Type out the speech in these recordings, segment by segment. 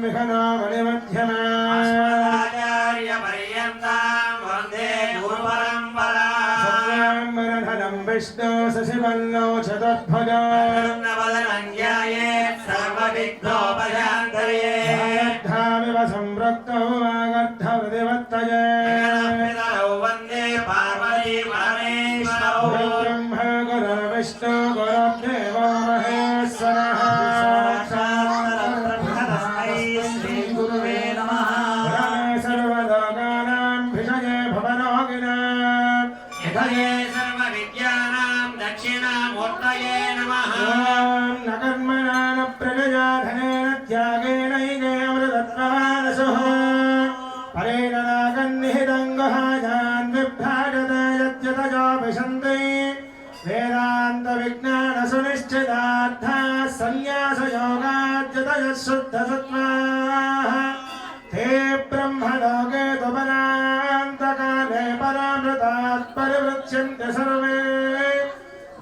విఘ్నమణిమధ్యమా ఆచార్యపర్యంతాం వందే గురుపరంపరా సంగ్రామరధనం విష్ణు శశివన్నో యథయే సర్వవిద్యానాం దక్షిణామూర్తయే నమః. ఓం న కర్మణా న ప్రజయా ధనేన త్యాగేనైకే అమృతత్వమానసుః పరేణ నాగన్నిహితం గుహాయాన్ విభ్రాజతే न सर्वे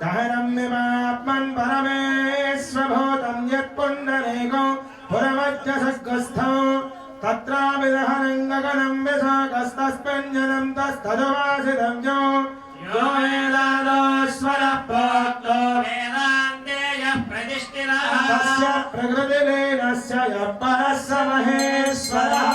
धैरम्यमात्मन् परमेश्वभूतम् यत्पुण्डरेको पुरमज्जसग्रस्थौ तत्राभिदहरङ्गगणम् विशाखस्तस्मिञ्जनम् तस्तदुवासितम् यो यो वेदादोश्वरः प्रोक्तो वेदान्तेयः प्रतिष्ठितः तस्य प्रकृतिलीनस्य यः परः स महेश्वरः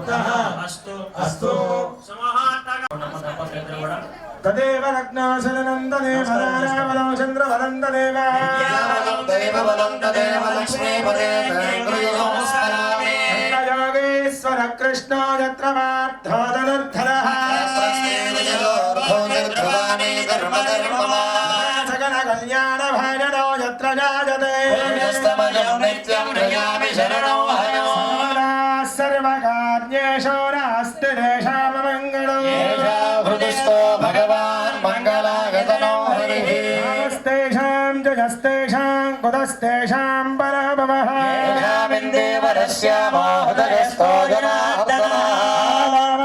తదేవ లగ్నాశలనం తదేవ రారావలం చంద్రవలం తదేవ దేవ బలం తదేవ లక్ష్మీపదే యోగేశ్వర కళ్యాణ భాజనో యత్ర జాయతే నిత్యం ప్రజా जुषस्तेषां कुतस्तेषां पराभवः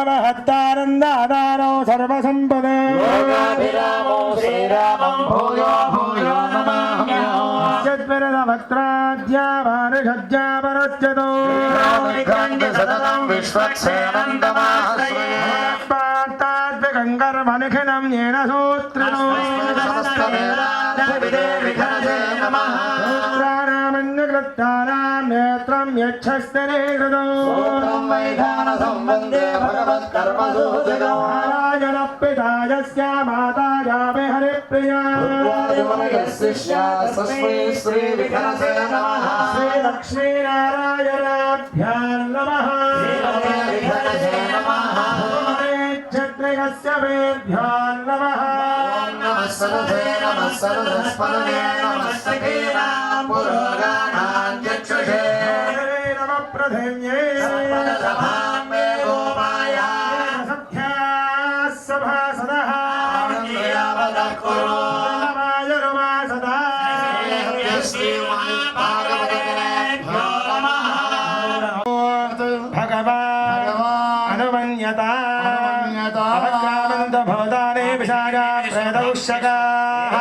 महत्तानन्दादानो सर्वसम्पद भक्त्राद्यावानुषज्जापरत्यतो विश्वक्षेणन्दमाहस्वे కంకరమనుఖినం ఏన సూత్రణానామన్యకృత్తానాం నేత్రం యక్షస్తనే హృదం నారాయణ పితాయస్య మాతాయామి హరిప్రియా శ్రీలక్ష్మీనారాయణాభ్యాం నమః हृदो नारायणपिता यस्य माता यामे हरिप्रिया श्रीलक्ष्मीनारायणाभ्यां नमः क्षत्रियस्य वेभ्यो नमः हरे नमः प्रधन्ये सख्या सभासदः नमाय विशाखा प्रेतौषकाः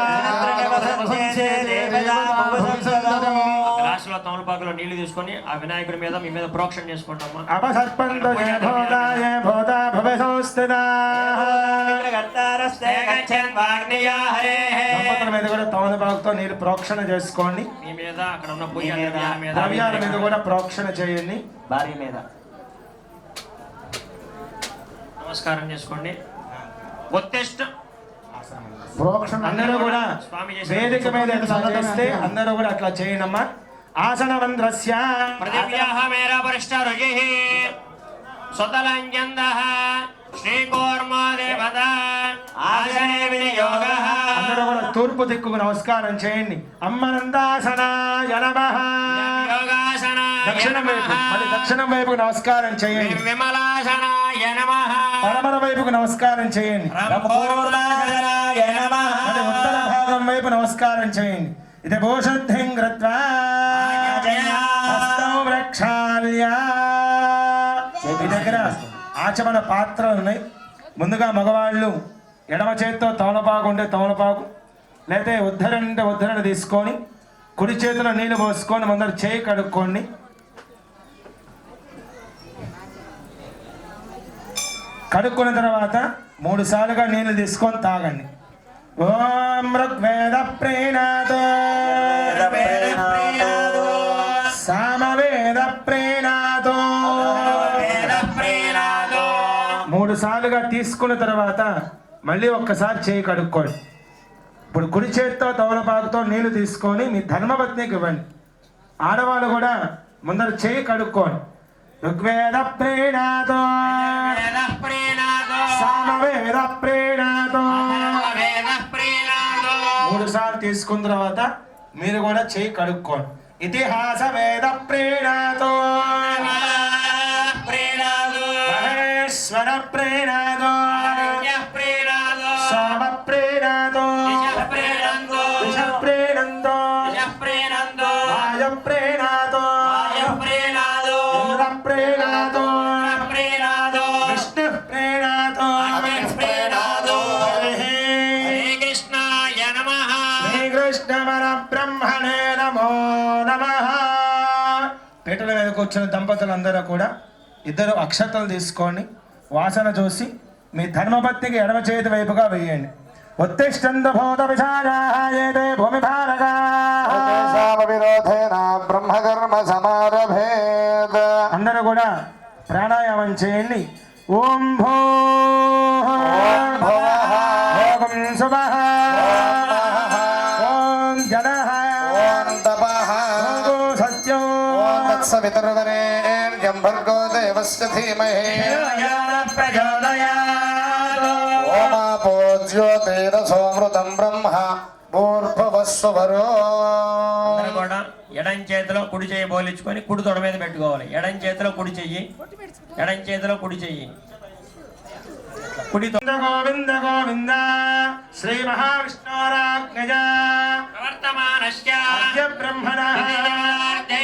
గ్లాసులో తమలపాకులో నీళ్లు తీసుకొని ఆ వినాయకుడి మీద మీ మీద ప్రోక్షణ చేసుకుంటామా अपसर्पन्त ये भूताय भूता भव संस्थिताः దంపతుల మీద కూడా తమలపాకుతో నీరు ప్రోక్షణ చేసుకోండి మీ మీద అక్కడ ఉన్న పొయ్యి మీద ద్రవ్యాల మీద కూడా ప్రోక్షణ చేయండి భార్య మీద నమస్కారం చేసుకోండి ఉత్తిష్ట ప్రోక్షణ అందరూ కూడా వేదిక మీద చేస్తే అందరూ కూడా అట్లా చేయండమ్మా. ఆసనవంద్రస్య. మేరా సుతలంజందः. అందరూ కూడా తూర్పు దిక్కుకు నమస్కారం చేయండి. అమ్మనందాసనాయ నమః. యోగాసన దక్షిణం వైపు మళ్ళీ దక్షిణం వైపు నమస్కారం చేయండి. విమలాసనాయ నమః. పడమర వైపుకు నమస్కారం చేయండి. రంభోర్వాసనాయ నమః. మళ్ళీ ఉత్తర భాగం వైపు నమస్కారం చేయండి. ఇది భూషుద్ధిం కృత్వా. హస్తం ప్రక్షాళ్య. మీ దగ్గర ఆచమన పాత్రలు ఉన్నాయి. ముందుగా మగవాళ్ళు ఎడమ చేతితో తమలపాకు ఉంటే తమలపాకు లేకపోతే ఉద్ధరణ ఉంటే ఉద్ధరణ తీసుకొని కుడి చేతిలో నీళ్ళు పోసుకొని ముందర చేయి కడుక్కోండి. కడుక్కున్న తర్వాత మూడు సార్లుగా నీళ్ళు తీసుకొని తాగండి. ఓం ఋగ్వేద ప్రేణాతో. సామవేద ప్రేణాతో. మూడు సార్లుగా తీసుకున్న తర్వాత మళ్ళీ ఒక్కసారి చేయి కడుక్కోండి. ఇప్పుడు కుడి చేతితో తవలపాకుతో నీళ్ళు తీసుకొని మీ ధర్మపత్నికి ఇవ్వండి. ఆడవాళ్ళు కూడా ముందర చేయి కడుక్కోండి. ఋగ్వేద ప్రేణాతో సామవేద ప్రేణాతో మూడు సార్లు తీసుకున్న తర్వాత మీరు కూడా చేయి కడుక్కోండి. ఇతిహాస వేద ప్రేణాతో మహేశ్వర ప్రేణాతో పీటల మీద కూర్చున్న దంపతులందరూ కూడా ఇద్దరు అక్షతలు తీసుకోండి వాసన చూసి మీ ధర్మపత్నికి ఎడమ చేతి వైపుగా వేయండి. ఉత్తిష్టంత భూత విచారాయేతే భూమి భారగా. విరోధేన బ్రహ్మకర్మ సమారభేద. అందరూ కూడా ప్రాణాయామం చేయండి. ఓం భూ. ఓం శుభః. కూడా ఎడం చేతిలో కుడి చేయి బోలించుకొని కుడి తొడ మీద పెట్టుకోవాలి. ఎడం చేతిలో కుడి చెయ్యి. ఎడం చేతిలో కుడి చెయ్యి. కుడి తొడ గోవింద గోవింద శ్రీ మహావిష్ణురాజ్ఞజ బ్రహ్మణ విజయార్థే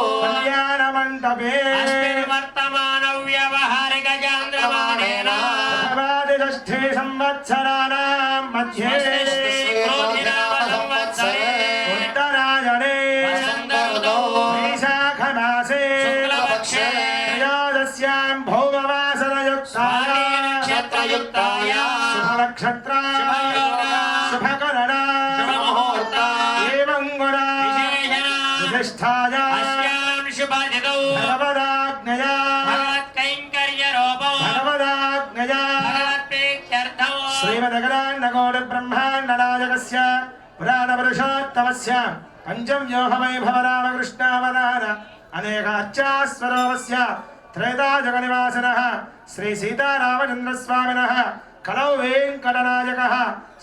సన్నిధో కళ్యాణ మంటపే అస్మిన్ వర్తమాన వ్యవహారిక చాంద్రమానేన భగవాది షష్ఠీ సంవత్సరాణాం మధ్యే క్రోధినామ సంవత్సరే श्रीमदगदान्नगोडब्रह्माण्डनायकस्य पुराणपुरुषोत्तमस्य पञ्चव्योहवैभवरामकृष्णावतार अनेकार्चास्वरूपस्य त्रैताजगनिवासिनः श्रीसीतारामचन्द्रस्वामिनः कलौ वेङ्कटनायकः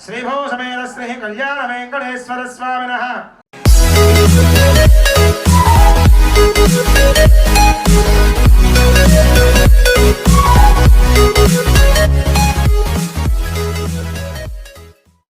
श्रीभूसमेधश्रीः कल्याणवेङ्कटेश्वरस्वामिनः